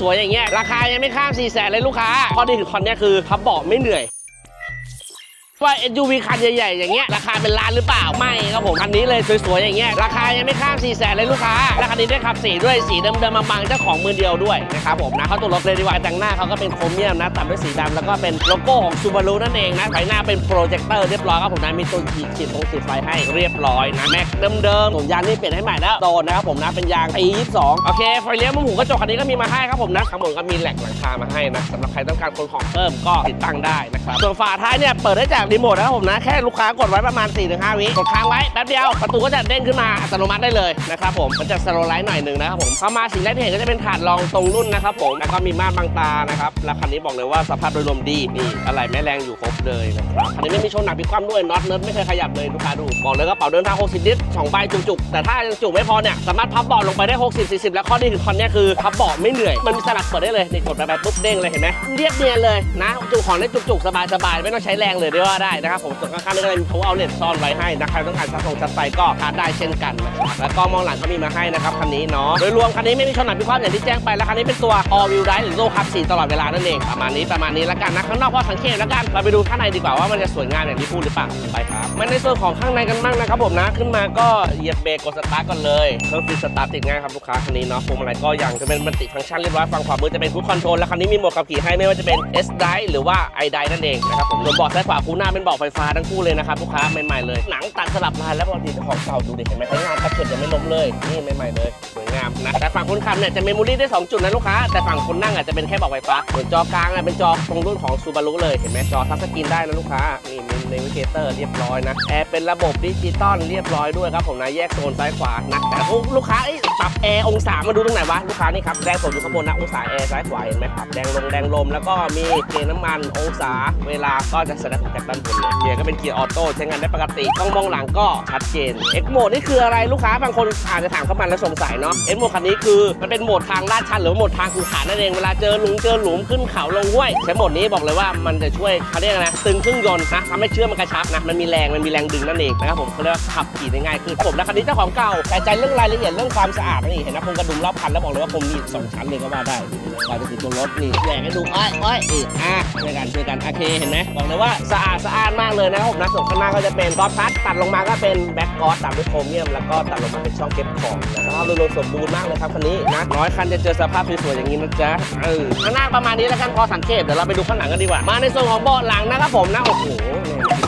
สวยๆอย่างเงี้ยราคายังไม่ข้าม4ี่แสนเลยลูกค้าข้อดีของคอนเนี้ยคือพับเบาะไม่เหนื่อย ว่า SUV คันใหญ่ๆ อย่างเงี้ยราคาเป็นล้านหรือเปล่า ไม่ครับผมคันนี้เลยสวยๆ อย่างเงี้ยราคายังไม่ข้าม4ี่แสนเลยลูกค้าและคันนี้ได้ขับสีด้วยสีเดิมๆบางๆเจ้าของมือเดียวด้วยนะครับผมนะเขาตัวรถเลยดีกว่าแต่งหน้าเขาก็เป็นโครเมียมนะตัดด้วยสีดำแล้วก็เป็นโลโก้ของซูบารุนั่นเองนะไฟหน้าเป็นโปรเจคเตอร์เรียบร้อยครับผมนะมีตัวขีดขีดตรงสีไฟให้เรียบร้อยนะแม็กเดิมๆผมยางนี่เปลี่ยนให้ใหม่แล้วโดนนะครับผมนะเป็นยางปี22โอเคไฟเลี้ยวมุมหูกระจกคันนี้ก็มีมาให้ครับผมนะข้างบนก็มีแหลกหลังคามาให้นะสำหรับใครต้องการคนของเพิ่มก็ติดตั้งได้นะครับส่วนฝาท้ายเนี่ยเปิดได้จากรีโมทนะครับผมนะ แค่ลูกค้ากดไว้ประมาณ 4-5 วิกดค้างไว้แป๊บเดียวประตูก็จะเด้งขึ้นมาอัตโนมัติได้เลยนะครับผมมันจะสโลไลท์หน่อยหนึ่งนะครับผมเข้ามาสิ่งแรกที่เห็นก็จะเป็นถาดรองตรงรุ่นนะครับผมแล้วก็มีม่านบังตานะครับแล้วคันนี้บอกเลยว่าสภาพโดยรวมดีนี่อะไรแม่แรงอยู่ครบเลยนะครับคันนี้ไม่มีชนหนักพิความด้วยน็อตเนิร์ดไม่เคยขยับเลยลูกค้าดูบอกเลยกระเป๋าเดินทาง 60 ลิตรสองใบจุกๆแต่ถ้ายังจุกไม่พอเนี่ยสามารถพับเบาะลงไปได้ 60 40 แล้วข้อดีของคันนี้คือพับเบาะไม่เหนื่อยมันมีสลักเปิดได้เลยนี่กดไปแบบปุ๊บเด้งเลยเห็นไหมเรียบเนียนเลยนะจุของได้จุกๆสบายๆไม่ต้องใช้แรงเลยด้วยว่าได้นะครับผมส่วนข้างๆนี่ก็เลยมี power outlet ซ่อนไว้ให้นะใครต้องการชาร์จส่งชาร์จไฟก็ชาร์จได้เช่นกันนะครับแล้วก็มองหลังก็มีมาให้นะครับคันนี้เนาะโดยรวมคันนี้ไม่มีชนหนักพิความอย่างที่แจ้งไปแล้วคันนี้เป็นตัว all wheel drive หรือ low carb 4ตลอดเวลานั่นเองประมาณนี้ประมาณนี้แล้วกันนะข้างนอกพอสังเกตแล้วกันเราไปดูข้างในดีกว่าว่ามันจะสวยงามอย่างที่พูดหรือเปล่าไปครับมันในส่วนของข้างในกันบ้างนะครับผมนะขึ้นมาก็เหยียบเบรกกดสตาร์ทก่อนเลยเครื่องฟรีสตาร์ทติดง่ายครับลูกค้าคันนี้เนาะพวงมาลัยก็ยังจะเป็นมัลติฟังก์ชันเรียบร้อยฝั่งขวามือจะเป็นคูคอนโทรลแล้วคันนี้มีโหมดขับขี่ให้ไม่ว่าจะเป็น S Drive หรือว่า i Drive นั่นเองนะครับผมส่วนเบาะซ้ายขวาคูหน้าเป็นเบาะไฟฟ้าทั้งคู่เลยนะครับลูกค้าใหม่ๆเลยหนังตัดสลับลายแล้วปกติของเก่าดูดิเห็นไหมใช้งานตะเข็บยังไม่ล้มเลยนี่ใหม่ๆเลยสวยงามนะแต่ฝั่งคนขับเนี่ยจะเมมโมรี่ได้สองจุดนะลูกค้าแต่ฝั่งคนนั่งอะจะเป็นแค่เบาะไฟฟ้าส่วนจอกลางอะเป็นจอตรงรุ่นของซูบารุเลยเห็นไหมจอทัชสกรีนได้นะลูกค้านี่มีเนวิเกเตอร์เรียบร้อยนะแอร์เป็นระบบดิจิตอลเรียบร้อยด้วยครับผมนะแยกโซนซ้ายขวานะแต่ลูกค้าเอ้ รับแอร์องศามาดูตรงไหนวะลูกค้านี่ครับแรงสดอยู่ข้างบนนะองศาแอร์ซ้ายขวาเห็นไหมครับแดงลงแดงลมแล้วก็มีเกณฑ์น้ำมันองศาเวลาก็จะแสดงจากด้านบนเลยเกียร์ก็เป็นเกียร์ออโต้ใช้งานได้ปกติกล้องมองหลังก็ชัดเจน X Mode นี่คืออะไรลูกค้าบางคนอาจจะถามเข้ามาแล้วสงสัยเนาะ X Mode คันนี้คือมันเป็นโหมดทางลาดชันหรือโหมดทางขูขานั่นเองเวลาเจอหลุมเจอหลุมขึ้นเขาลงห้วยใช้โหมดนี้บอกเลยว่ามันจะช่วยเขาเรียกนะตึงเครื่องยนต์นะทำให้เชื่อมันกระชับนะมันมีแรงมันมีแรงดึงนั่นเองนะครับผมเขาเรียกว่าขับขี่ได้ง่ายขึ้นผมและคันนี้เจ้าของเก่าแต่ใจเรื่องรายละเอียดเรื่องความสะอาดนี่เห็นนะพรมกระดุมรอบคันแล้วบอกเลยว่าพรมมีสองชั้นเลยก็ว่าได้กว่าจะติดตัวรถนี่แหวกให้ดูอ้อยอ้อยอีกอะช่วยกันช่วยกันโอเคเห็นไหมบอกเลยว่าสะอาดสะอาดมากเลยนะครับผมนะส่วนข้างหน้าก็จะเป็นกอล์ฟพัดตัดลงมาก็เป็นแบ็กกอสตามด้วยโครเมียมแล้วก็ตัดลงมาเป็นช่องเก็บของนะสภาพโดยรวมสมบูรณ์มากเลยครับคันนี้นะน้อยคันจะเจอสภาพสวยๆอย่างนี้นะจ๊ะเออข้างหน้าประมาณนี้แล้วกันพอสังเกตเดี๋ยวเราไปดูข้างหลังกันดีกว่ามาในส่วนของเบาะหลังนะครับผมนะโอ้โห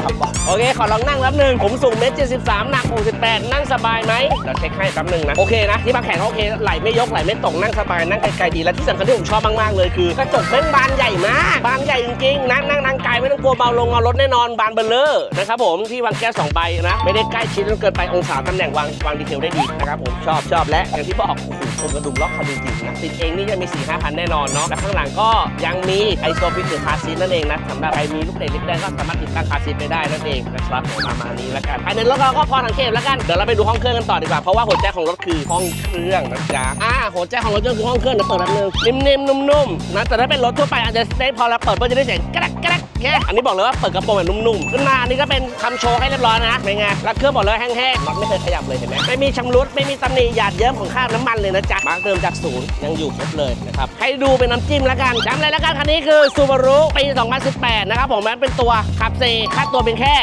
ครับเบาะโอเค ขอลองนั่งแป๊บหนึง ผมสูงเมตรเจ็ดสิบสามหนัก68นั่งสบายไหมเราเช็คให้แป๊บหนึงนะ โอเคนะ ที่บางแขนเขาโอเค ไหลไม่ยกไหลไม่ตกนั่งสบายนั่งไกลๆดี และที่สำคัญที่ผมชอบมากๆเลยคือกระจกแม่งบานใหญ่มาก บานใหญ่จริงๆนั่งนั่งนั่งไกลไม่ต้องกลัวเบาลงเอารถแน่นอนบานเบลเลอร์นะครับผมที่วางแก้วสองใบนะ ไม่ได้ใกล้ชิดจนเกินไปองศาตำแหน่งวางวางดีเทลได้ดีนะครับผมชอบชอบและอย่างที่บอกโอ้โห ผมกระดุมล็อกคันจริงนะติดเองนี่จะมี4ี่ห้าพันแน่นอนเนาะและข้างหลังก็ยังมีไอโซฟิกหรือคาร์ซีทนั่นเองนะสำหรับใครมีลูกเด็กเล็กแดงก็สามารถติดตั้งคาร์ซีทไปได้นั่นเองนะครับผมประมาณนี้แล้วกันภายในรถเราก็พอสังเกตแล้วกันเดี๋ยวเราไปดูห้องเครื่องกันต่อดีกว่าเพราะว่าหัวใจของรถคือห้องเครื่องนะจ๊ะอ่าหัวใจของรถยนต์คือห้องเครื่องเดี๋ยวเปิดแป๊บนึงนิ่มๆนุ่มๆนะแต่ถ้าเป็นรถทั่วไปอาจจะได้พอเราเปิดก็จะได้เสียงกระดักกระ ดักเนี่อันนี้บอกเลยว่าเปิดกระโปรงแบบนุ่มๆ ขึ้นมาอันนี้ก็เป็นคำโชว์ให้เรียบร้อยนะเป็นไงแล้วเครื่องบอกเลยแห้งๆน็อตไม่เคยขยับเลยเห็นไหมไม่มีชำรุดไม่มีตำหนิหยาดเยิ้มของคราบน้ำมันเลยนะจ๊ะมาเดิมจากศูนย์ยังอยู่ครบเลยนะครับให้ดูเป็นน้ำจิ้มแล้วกันจำเลยแล้วกันคันนี้คือ Subaru ปี 2018 นะครับผมมันเป็นตัวขับซีค่าตัวเป็นแค่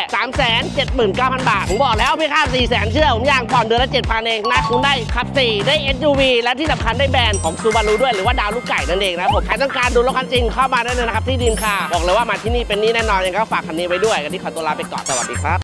379,000 บาทผมบอกแล้วพี่ค่า4 0 0 0 0เชื่อผมอย่างผ่อนเดือนละ7,000เองนะคุณได้ขับซีได้ SUV และที่สำคัญได้แบรนด์ของ Subaru ด้วยหรือว่าดาวลูกไก่นั่นเองนะผมใครต้องการดูรถคันจริงเข้ามาได้เลยนะครับที่ดินคาบอกเลยว่ามาที่นี่เป็นนี้แน่นอนยังไงก็ฝากคันนี้ไว้ด้วยกันที่ขอตัวลาไปก่อนสวัสดีครับ